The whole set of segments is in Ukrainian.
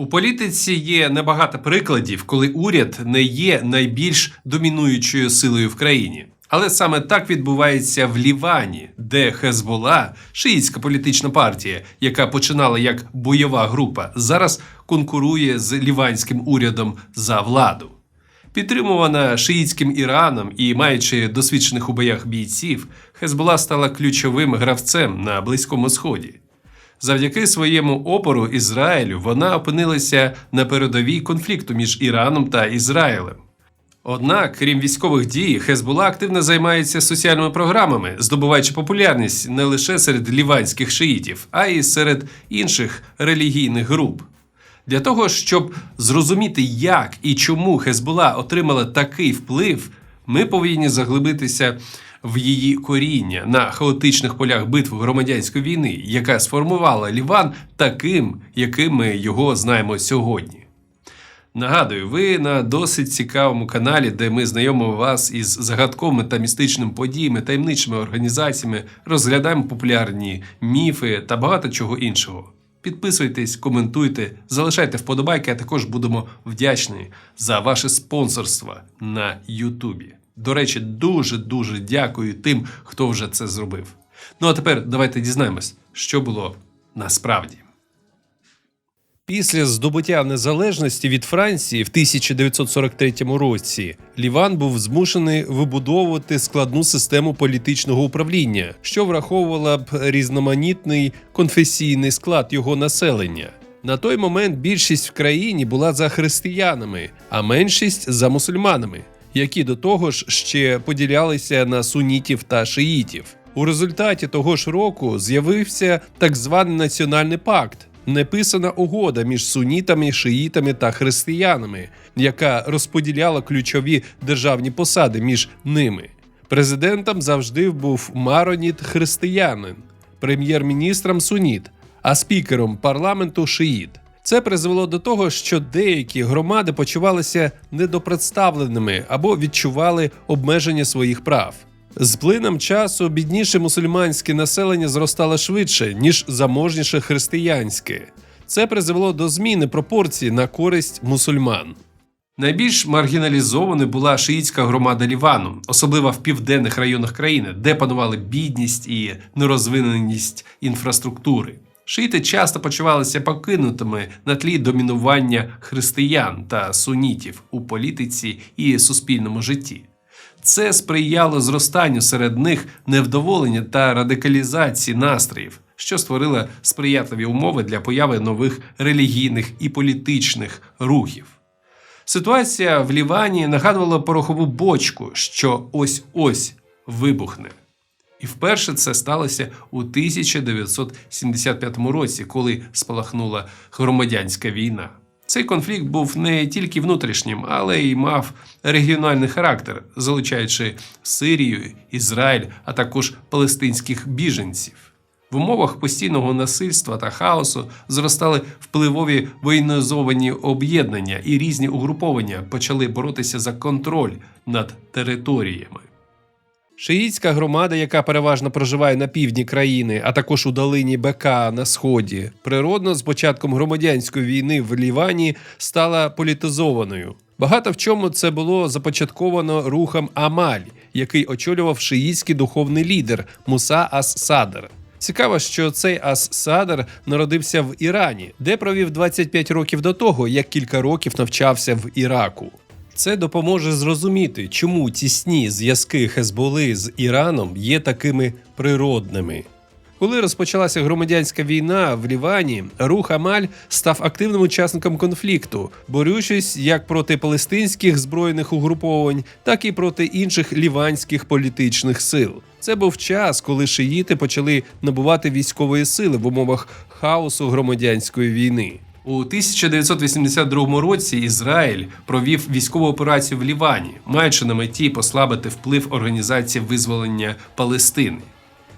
У політиці є небагато прикладів, коли уряд не є найбільш домінуючою силою в країні. Але саме так відбувається в Лівані, де Хезбола, шиїцька політична партія, яка починала як бойова група, зараз конкурує з ліванським урядом за владу. Підтримувана шиїцьким Іраном і маючи досвідчених у боях бійців, Хезбола стала ключовим гравцем на Близькому Сході. Завдяки своєму опору Ізраїлю вона опинилася на передовій конфлікту між Іраном та Ізраїлем. Однак, крім військових дій, Хезбула активно займається соціальними програмами, здобуваючи популярність не лише серед ліванських шиїтів, а й серед інших релігійних груп. Для того, щоб зрозуміти, як і чому Хезбула отримала такий вплив, ми повинні заглибитися в її коріння на хаотичних полях битв громадянської війни, яка сформувала Ліван таким, яким ми його знаємо сьогодні. Нагадую, ви на досить цікавому каналі, де ми знайомимо вас із загадковими та містичними подіями, таємничими організаціями, розглядаємо популярні міфи та багато чого іншого. Підписуйтесь, коментуйте, залишайте вподобайки, а також будемо вдячні за ваше спонсорство на Ютубі. До речі, дуже дуже дякую тим, хто вже це зробив. Ну а тепер давайте дізнаємось, що було насправді. Після здобуття незалежності від Франції в 1943 році Ліван був змушений вибудовувати складну систему політичного управління, що враховувала б різноманітний конфесійний склад його населення. На той момент більшість в країні була за християнами, а меншість за мусульманами, які до того ж ще поділялися на сунітів та шиїтів. У результаті того ж року з'явився так званий національний пакт, неписана угода між сунітами, шиїтами та християнами, яка розподіляла ключові державні посади між ними. Президентом завжди був мароніт християнин, прем'єр-міністром суніт, а спікером парламенту шиїт. Це призвело до того, що деякі громади почувалися недопредставленими або відчували обмеження своїх прав. З плином часу бідніше мусульманське населення зростало швидше, ніж заможніше християнське. Це призвело до зміни пропорцій на користь мусульман. Найбільш маргіналізованою була шиїцька громада Лівану, особливо в південних районах країни, де панували бідність і нерозвиненість інфраструктури. Шиїти часто почувалися покинутими на тлі домінування християн та сунітів у політиці і суспільному житті. Це сприяло зростанню серед них невдоволення та радикалізації настроїв, що створило сприятливі умови для появи нових релігійних і політичних рухів. Ситуація в Лівані нагадувала порохову бочку, що ось ось вибухне. І вперше це сталося у 1975 році, коли спалахнула громадянська війна. Цей конфлікт був не тільки внутрішнім, але й мав регіональний характер, залучаючи Сирію, Ізраїль, а також палестинських біженців. В умовах постійного насильства та хаосу зростали впливові воєнізовані об'єднання, і різні угруповання почали боротися за контроль над територіями. Шиїцька громада, яка переважно проживає на півдні країни, а також у долині БК на сході, природно з початком громадянської війни в Лівані стала політизованою. Багато в чому це було започатковано рухом Амаль, який очолював шиїцький духовний лідер Муса Ас-Садр. Цікаво, що цей Ас-Садр народився в Ірані, де провів 25 років до того, як кілька років навчався в Іраку. Це допоможе зрозуміти, чому тісні зв'язки Хезболи з Іраном є такими природними. Коли розпочалася громадянська війна в Лівані, рух Амаль став активним учасником конфлікту, борючись як проти палестинських збройних угруповань, так і проти інших ліванських політичних сил. Це був час, коли шиїти почали набувати військової сили в умовах хаосу громадянської війни. У 1982 році Ізраїль провів військову операцію в Лівані, маючи на меті послабити вплив організації визволення Палестини.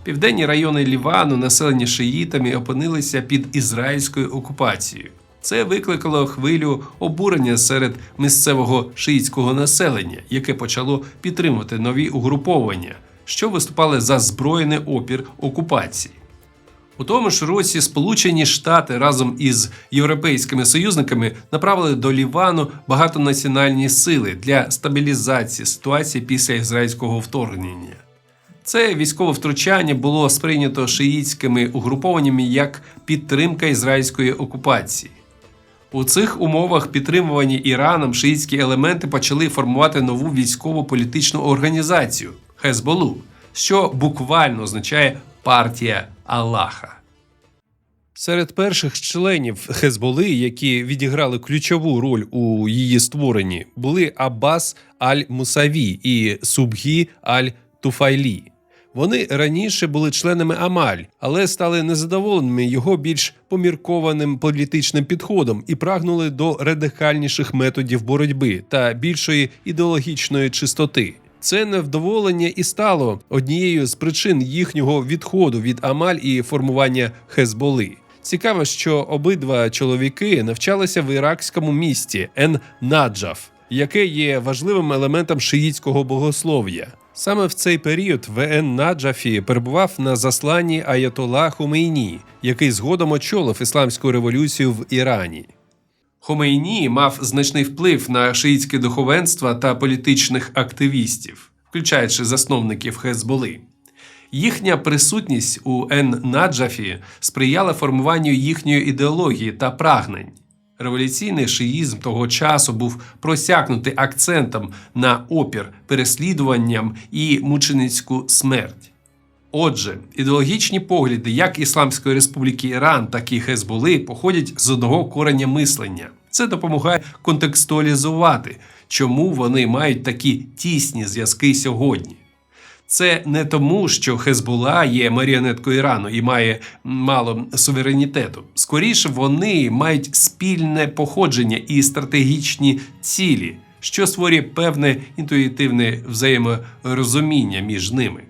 Південні райони Лівану, населені шиїтами, опинилися під ізраїльською окупацією. Це викликало хвилю обурення серед місцевого шиїтського населення, яке почало підтримувати нові угруповання, що виступали за збройний опір окупації. У тому ж році Сполучені Штати разом із європейськими союзниками направили до Лівану багатонаціональні сили для стабілізації ситуації після ізраїльського вторгнення. Це військове втручання було сприйнято шиїтськими угрупованнями як підтримка ізраїльської окупації. У цих умовах, підтримувані Іраном, шиїтські елементи почали формувати нову військово-політичну організацію Хезболу, що буквально означає партія Аллаха. Серед перших членів Хезболи, які відіграли ключову роль у її створенні, були Аббас Аль-Мусаві і Субгі Аль-Туфайлі. Вони раніше були членами Амаль, але стали незадоволеними його більш поміркованим політичним підходом і прагнули до радикальніших методів боротьби та більшої ідеологічної чистоти. Це невдоволення і стало однією з причин їхнього відходу від Амаль і формування Хезболи. Цікаво, що обидва чоловіки навчалися в іракському місті Ен-Наджаф, яке є важливим елементом шиїтського богослов'я. Саме в цей період в Ен-Наджафі перебував на засланні Аятола Хумейні, який згодом очолив ісламську революцію в Ірані. Хомейні мав значний вплив на шиїтське духовенство та політичних активістів, включаючи засновників Хезболи. Їхня присутність у Ен-Наджафі сприяла формуванню їхньої ідеології та прагнень. Революційний шиїзм того часу був просякнутий акцентом на опір переслідуванням і мученицьку смерть. Отже, ідеологічні погляди як Ісламської Республіки Іран, так і Хезболи походять з одного кореня мислення. Це допомагає контекстуалізувати, чому вони мають такі тісні зв'язки сьогодні. Це не тому, що Хезбула є маріонеткою Ірану і має мало суверенітету. Скоріше вони мають спільне походження і стратегічні цілі, що створює певне інтуїтивне взаєморозуміння між ними.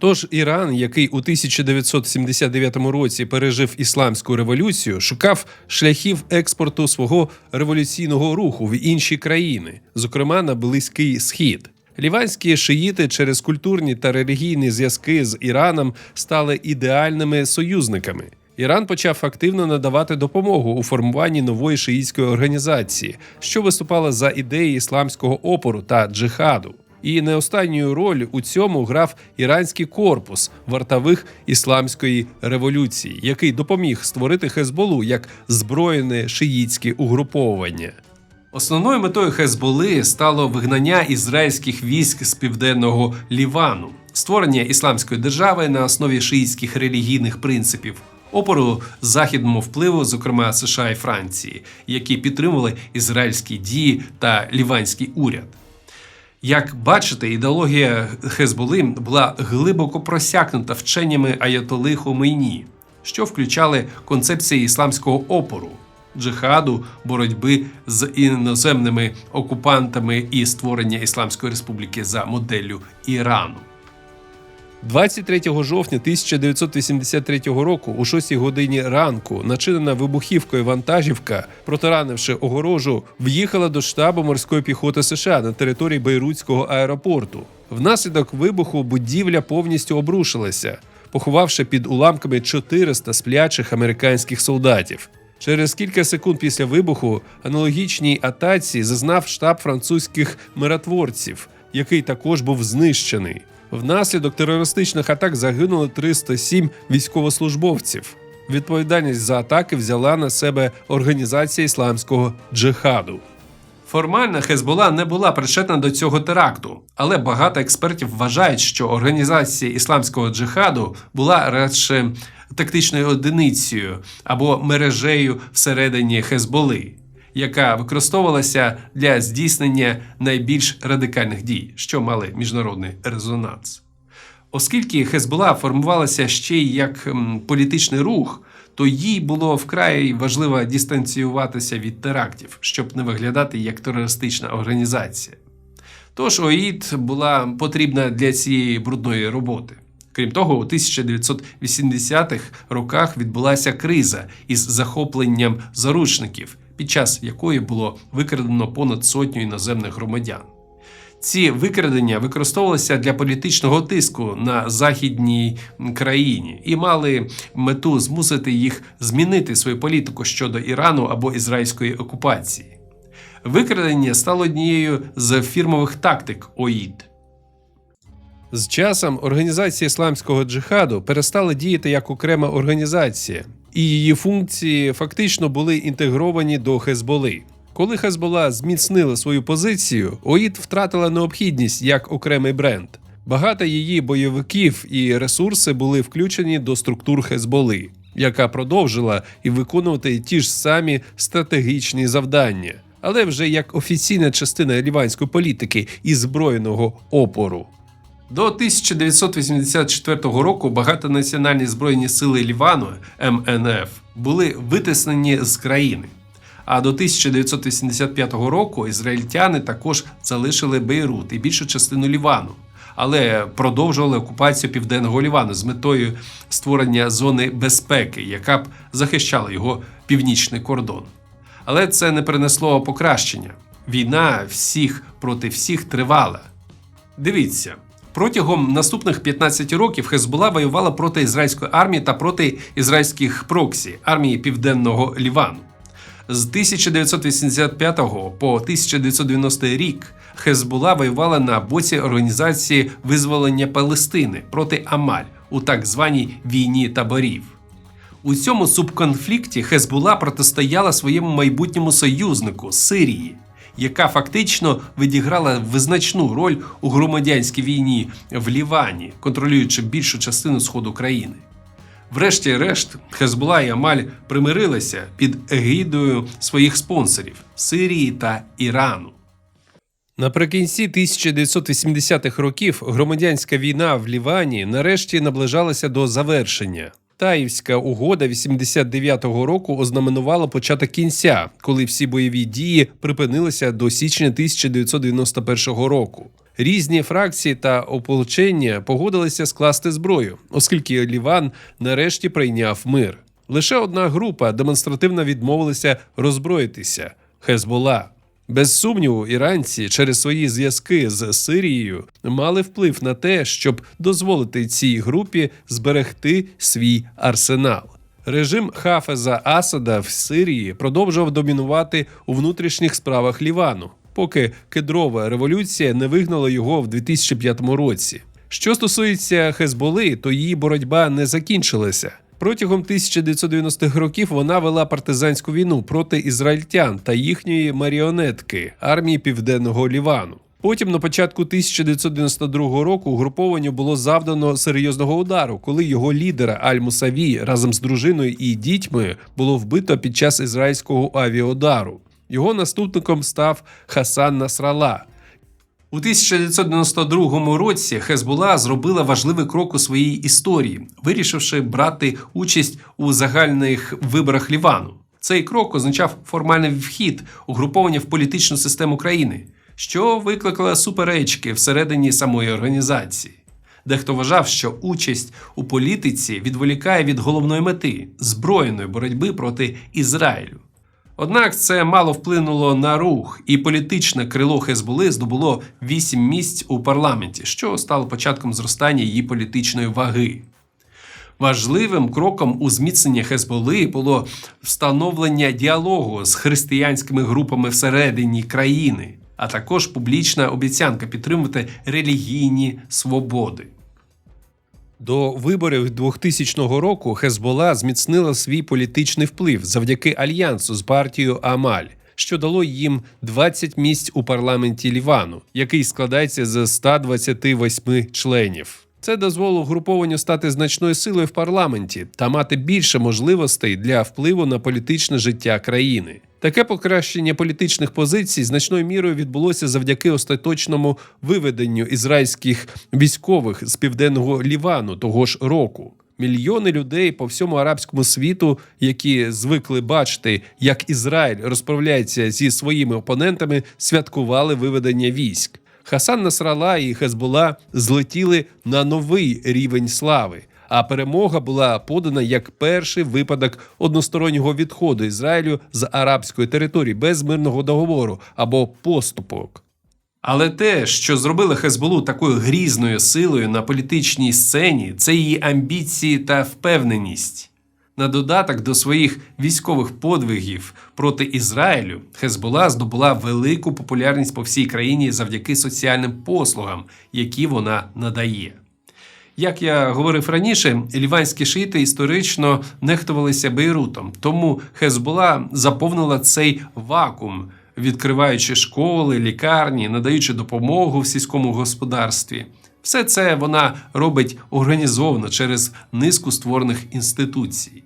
Тож Іран, який у 1979 році пережив ісламську революцію, шукав шляхів експорту свого революційного руху в інші країни, зокрема на Близький Схід. Ліванські шиїти через культурні та релігійні зв'язки з Іраном стали ідеальними союзниками. Іран почав активно надавати допомогу у формуванні нової шиїтської організації, що виступала за ідеї ісламського опору та джихаду. І не останню роль у цьому грав іранський корпус вартових ісламської революції, який допоміг створити Хезболу як збройне шиїтське угруповування. Основною метою Хезболи стало вигнання ізраїльських військ з південного Лівану, створення ісламської держави на основі шиїтських релігійних принципів, опору західному впливу, зокрема США і Франції, які підтримували ізраїльські дії та ліванський уряд. Як бачите, ідеологія Хезболи була глибоко просякнута вченнями Аятоли Хомейні, що включали концепції ісламського опору, джихаду, боротьби з іноземними окупантами і створення Ісламської республіки за моделлю Ірану. 23 жовтня 1983 року, о 6 годині ранку, начинена вибухівкою вантажівка, протаранивши огорожу, в'їхала до штабу морської піхоти США на території Бейрутського аеропорту. Внаслідок вибуху будівля повністю обрушилася, поховавши під уламками 400 сплячих американських солдатів. Через кілька секунд після вибуху аналогічній атаці зазнав штаб французьких миротворців, який також був знищений. Внаслідок терористичних атак загинули 307 військовослужбовців. Відповідальність за атаки взяла на себе організація ісламського джихаду. Формально Хезбола не була причетна до цього теракту, але багато експертів вважають, що організація ісламського джихаду була радше тактичною одиницею або мережею всередині Хезболи, яка використовувалася для здійснення найбільш радикальних дій, що мали міжнародний резонанс. Оскільки Хезбола формувалася ще й як політичний рух, то їй було вкрай важливо дистанціюватися від терактів, щоб не виглядати як терористична організація. Тож ОІД була потрібна для цієї брудної роботи. Крім того, у 1980-х роках відбулася криза із захопленням заручників, під час якої було викрадено понад сотню іноземних громадян. Ці викрадення використовувалися для політичного тиску на західній країні і мали мету змусити їх змінити свою політику щодо Ірану або ізраїльської окупації. Викрадення стало однією з фірмових тактик ОІД. З часом організація ісламського джихаду перестала діяти як окрема організація, і її функції фактично були інтегровані до Хезболи. Коли Хезбола зміцнила свою позицію, ОІД втратила необхідність як окремий бренд. Багато її бойовиків і ресурси були включені до структур Хезболи, яка продовжила і виконувати ті ж самі стратегічні завдання, але вже як офіційна частина ліванської політики і збройного опору. До 1984 року багатонаціональні збройні сили Лівану МНФ були витиснені з країни. А до 1985 року ізраїльтяни також залишили Бейрут і більшу частину Лівану, але продовжували окупацію південного Лівану з метою створення зони безпеки, яка б захищала його північний кордон. Але це не принесло покращення. Війна всіх проти всіх тривала. Дивіться, протягом наступних 15 років Хезбула воювала проти ізраїльської армії та проти ізраїльських проксі армії Південного Лівану. З 1985 по 1990 рік Хезбула воювала на боці організації визволення Палестини проти Амаль у так званій війні таборів. У цьому субконфлікті Хезбула протистояла своєму майбутньому союзнику Сирії, яка фактично відіграла визначну роль у громадянській війні в Лівані, контролюючи більшу частину сходу країни. Врешті-решт, Хезбула і Амаль примирилися під егідою своїх спонсорів Сирії та Ірану. Наприкінці 1980-х років громадянська війна в Лівані нарешті наближалася до завершення. Таївська угода 89-го року ознаменувала початок кінця, коли всі бойові дії припинилися до січня 1991 року. Різні фракції та ополчення погодилися скласти зброю, оскільки Ліван нарешті прийняв мир. Лише одна група демонстративно відмовилася роззброїтися Хезбола. Без сумніву, іранці через свої зв'язки з Сирією мали вплив на те, щоб дозволити цій групі зберегти свій арсенал. Режим Хафеза Асада в Сирії продовжував домінувати у внутрішніх справах Лівану, поки кедрова революція не вигнала його в 2005 році. Що стосується Хезболи, то її боротьба не закінчилася. Протягом 1990-х років вона вела партизанську війну проти ізраїльтян та їхньої маріонетки армії Південного Лівану. Потім, на початку 1992 року, угрупованню було завдано серйозного удару, коли його лідера Аль-Мусаві разом з дружиною і дітьми було вбито під час ізраїльського авіаудару. Його наступником став Хасан Насрала. У 1992 році Хезбула зробила важливий крок у своїй історії, вирішивши брати участь у загальних виборах Лівану. Цей крок означав формальний вхід угруповання в політичну систему країни, що викликало суперечки всередині самої організації. Дехто вважав, що участь у політиці відволікає від головної мети збройної боротьби проти Ізраїлю. Однак це мало вплинуло на рух, і політичне крило Хезболи здобуло вісім місць у парламенті, що стало початком зростання її політичної ваги. Важливим кроком у зміцненні Хезболи було встановлення діалогу з християнськими групами всередині країни, а також публічна обіцянка підтримувати релігійні свободи. До виборів 2000 року Хезбола зміцнила свій політичний вплив завдяки альянсу з партією Амаль, що дало їм 20 місць у парламенті Лівану, який складається з 128 членів. Це дозволило групованню стати значною силою в парламенті та мати більше можливостей для впливу на політичне життя країни. Таке покращення політичних позицій значною мірою відбулося завдяки остаточному виведенню ізраїльських військових з південного Лівану того ж року. Мільйони людей по всьому арабському світу, які звикли бачити, як Ізраїль розправляється зі своїми опонентами, святкували виведення військ. Хасан Насрала і Хезбула злетіли на новий рівень слави. А перемога була подана як перший випадок одностороннього відходу Ізраїлю з арабської території без мирного договору або поступок. Але те, що зробило Хезболу такою грізною силою на політичній сцені, це її амбіції та впевненість. На додаток до своїх військових подвигів проти Ізраїлю Хезбола здобула велику популярність по всій країні завдяки соціальним послугам, які вона надає. Як я говорив раніше, ліванські шиїти історично нехтувалися Бейрутом, тому Хезбола заповнила цей вакуум, відкриваючи школи, лікарні, надаючи допомогу в сільському господарстві. Все це вона робить організовано через низку створених інституцій.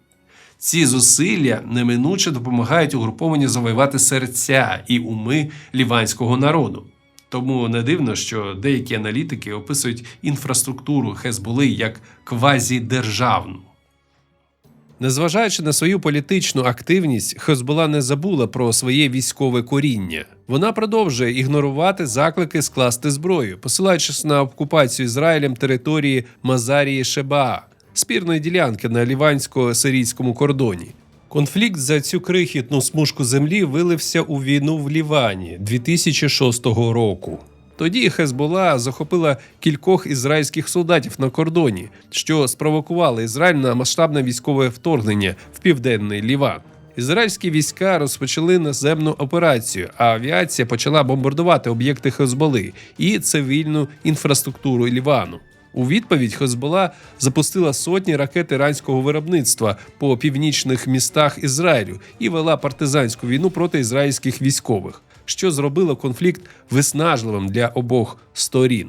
Ці зусилля неминуче допомагають угрупованню завоювати серця і уми ліванського народу. Тому не дивно, що деякі аналітики описують інфраструктуру Хезболи як квазідержавну. Незважаючи на свою політичну активність, Хезбола не забула про своє військове коріння. Вона продовжує ігнорувати заклики скласти зброю, посилаючись на окупацію Ізраїлем території Мазарії Шебаа, спірної ділянки на лівансько-сирійському кордоні. Конфлікт за цю крихітну смужку землі вилився у війну в Лівані 2006 року. Тоді Хезбола захопила кількох ізраїльських солдатів на кордоні, що спровокувало Ізраїль на масштабне військове вторгнення в південний Ліван. Ізраїльські війська розпочали наземну операцію, а авіація почала бомбардувати об'єкти Хезболи і цивільну інфраструктуру Лівану. У відповідь Хезбола запустила сотні ракет іранського виробництва по північних містах Ізраїлю і вела партизанську війну проти ізраїльських військових, що зробило конфлікт виснажливим для обох сторін.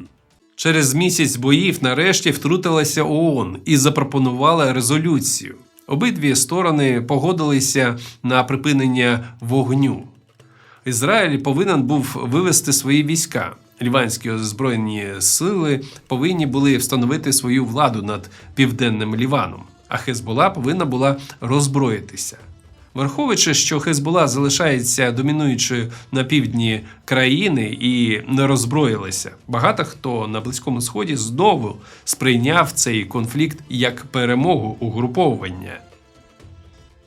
Через місяць боїв нарешті втрутилася ООН і запропонувала резолюцію. Обидві сторони погодилися на припинення вогню. Ізраїль повинен був вивести свої війська. Ліванські збройні сили повинні були встановити свою владу над південним Ліваном, а Хезбола повинна була роззброїтися. Враховуючи, що Хезбола залишається домінуючою на півдні країни і не роззброїлася, багато хто на близькому сході знову сприйняв цей конфлікт як перемогу угруповування.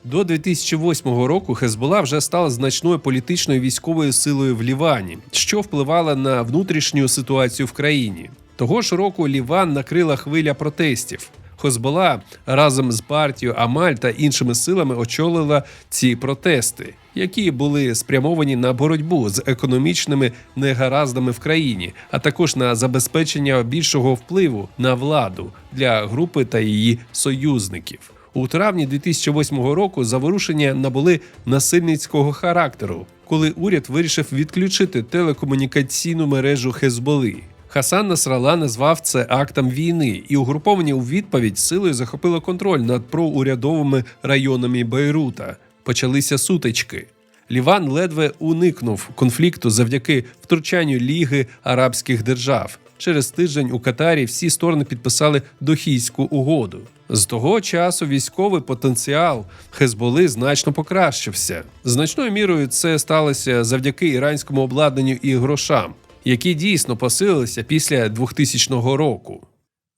До 2008 року Хезбола вже стала значною політичною військовою силою в Лівані, що впливало на внутрішню ситуацію в країні. Того ж року Ліван накрила хвиля протестів. Хезбола разом з партією Амаль та іншими силами очолила ці протести, які були спрямовані на боротьбу з економічними негараздами в країні, а також на забезпечення більшого впливу на владу для групи та її союзників. У травні 2008 року заворушення набули насильницького характеру, коли уряд вирішив відключити телекомунікаційну мережу Хезболи. Хасан Насрала назвав це актом війни, і угруповані у відповідь силою захопило контроль над проурядовими районами Бейрута. Почалися сутички. Ліван ледве уникнув конфлікту завдяки втручанню Ліги Арабських держав. Через тиждень у Катарі всі сторони підписали Дохійську угоду. З того часу військовий потенціал Хезболи значно покращився. Значною мірою це сталося завдяки іранському обладнанню і грошам, які дійсно посилилися після 2000 року.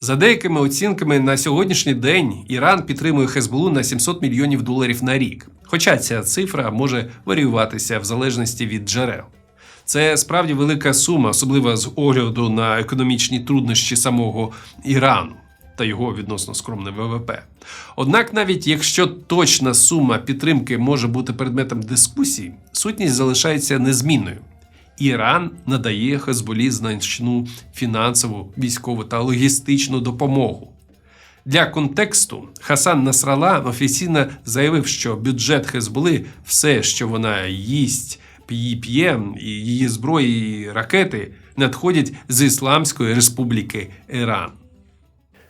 За деякими оцінками, на сьогоднішній день Іран підтримує Хезболу на 700 мільйонів доларів на рік. Хоча ця цифра може варіюватися в залежності від джерел. Це справді велика сума, особливо з огляду на економічні труднощі самого Ірану та його відносно скромне ВВП. Однак, навіть якщо точна сума підтримки може бути предметом дискусії, сутність залишається незмінною. Іран надає Хезболі значну фінансову, військову та логістичну допомогу. Для контексту Хасан Насрала офіційно заявив, що бюджет Хезболи, все, що вона їсть, п'є, і її зброї і ракети надходять з Ісламської Республіки Іран.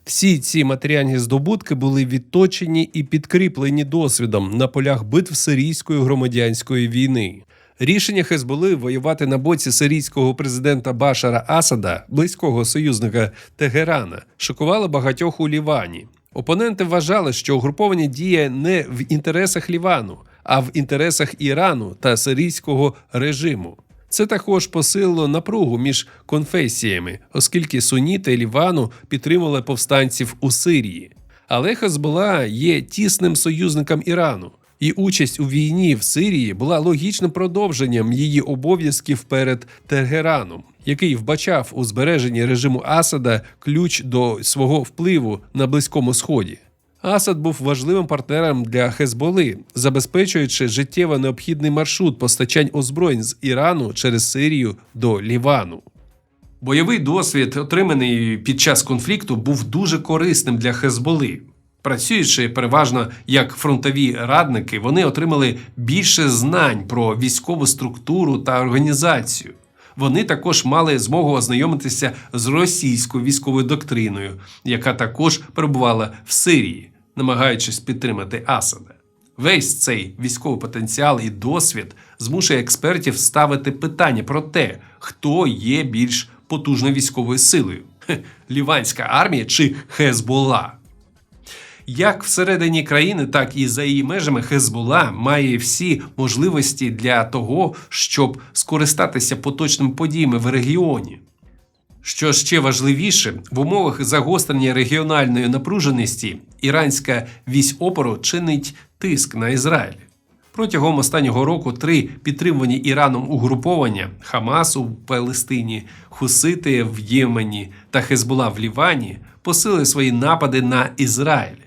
Всі ці матеріальні здобутки були відточені і підкріплені досвідом на полях битв сирійської громадянської війни. Рішення Хезболи воювати на боці сирійського президента Башара Асада, близького союзника Тегерана, шокувало багатьох у Лівані. Опоненти вважали, що угруповання діє не в інтересах Лівану, а в інтересах Ірану та сирійського режиму. Це також посилило напругу між конфесіями, оскільки суніти Лівану підтримували повстанців у Сирії. Але Хезбола є тісним союзником Ірану. І участь у війні в Сирії була логічним продовженням її обов'язків перед Тегераном, який вбачав у збереженні режиму Асада ключ до свого впливу на Близькому Сході. Асад був важливим партнером для Хезболи, забезпечуючи життєво необхідний маршрут постачань озброєнь з Ірану через Сирію до Лівану. Бойовий досвід, отриманий під час конфлікту, був дуже корисним для Хезболи. Працюючи переважно як фронтові радники, вони отримали більше знань про військову структуру та організацію. Вони також мали змогу ознайомитися з російською військовою доктриною, яка також перебувала в Сирії, намагаючись підтримати Асада. Весь цей військовий потенціал і досвід змушує експертів ставити питання про те, хто є більш потужною військовою силою: Ліванська армія чи Хезбола. Як всередині країни, так і за її межами Хезбола має всі можливості для того, щоб скористатися поточними подіями в регіоні. Що ще важливіше, в умовах загострення регіональної напруженості іранська вісь опору чинить тиск на Ізраїль. Протягом останнього року три підтримувані Іраном угруповання Хамас у Палестині, Хусити в Ємені та Хезбула в Лівані посилили свої напади на Ізраїль.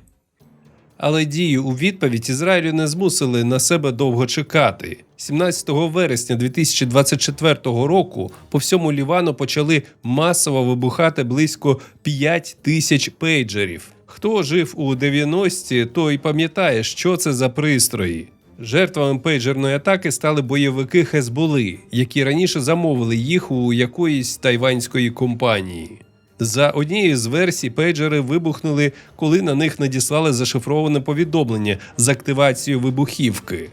Але дії у відповідь Ізраїлю не змусили на себе довго чекати. 17 вересня 2024 року по всьому Лівану почали масово вибухати близько 5 тисяч пейджерів. Хто жив у 90-ті, той пам'ятає, що це за пристрої. Жертвами пейджерної атаки стали бойовики Хезболи, які раніше замовили їх у якоїсь тайванської компанії. За однією з версій, пейджери вибухнули, коли на них надіслали зашифроване повідомлення з активацією вибухівки.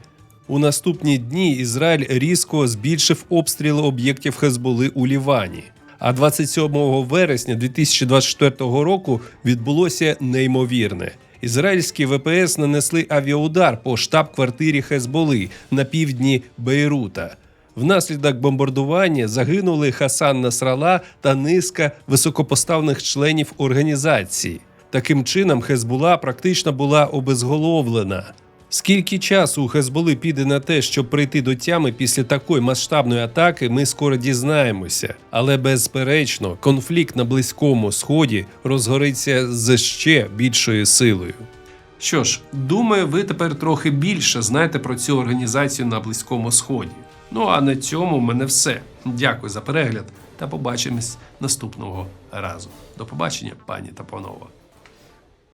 У наступні дні Ізраїль різко збільшив обстріли об'єктів Хезболи у Лівані. А 27 вересня 2024 року відбулося неймовірне. Ізраїльські ВПС нанесли авіаудар по штаб-квартирі Хезболи на півдні Бейрута. Внаслідок бомбардування загинули Хасан Насрала та низка високопоставлених членів організації. Таким чином, Хезбула практично була обезголовлена. Скільки часу у Хезболи піде на те, щоб прийти до тями після такої масштабної атаки, ми скоро дізнаємося. Але безперечно, конфлікт на Близькому Сході розгориться з ще більшою силою. Що ж, думаю, ви тепер трохи більше знаєте про цю організацію на Близькому Сході. Ну а на цьому в мене все. Дякую за перегляд та побачимось наступного разу. До побачення, пані та панове.